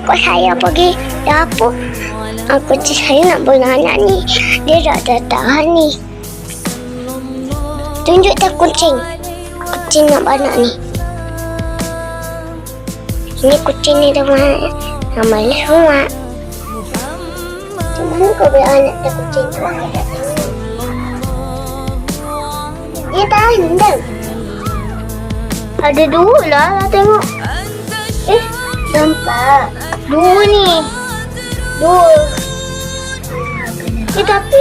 ikut saya pergi dapur. Ang kucing saya nak beranak ni. Dia dah tak tahan ni. Tunjuk tak kucing. Kucing nak beranak ni. Ini kucing ni dah beranak. Nama dia semua. Macam mana kau beranak tak kucing tu? Aku tahu. Dia tahan dah. Ada dua lah, lah tengok. Dua ni. Dua. Eh, tapi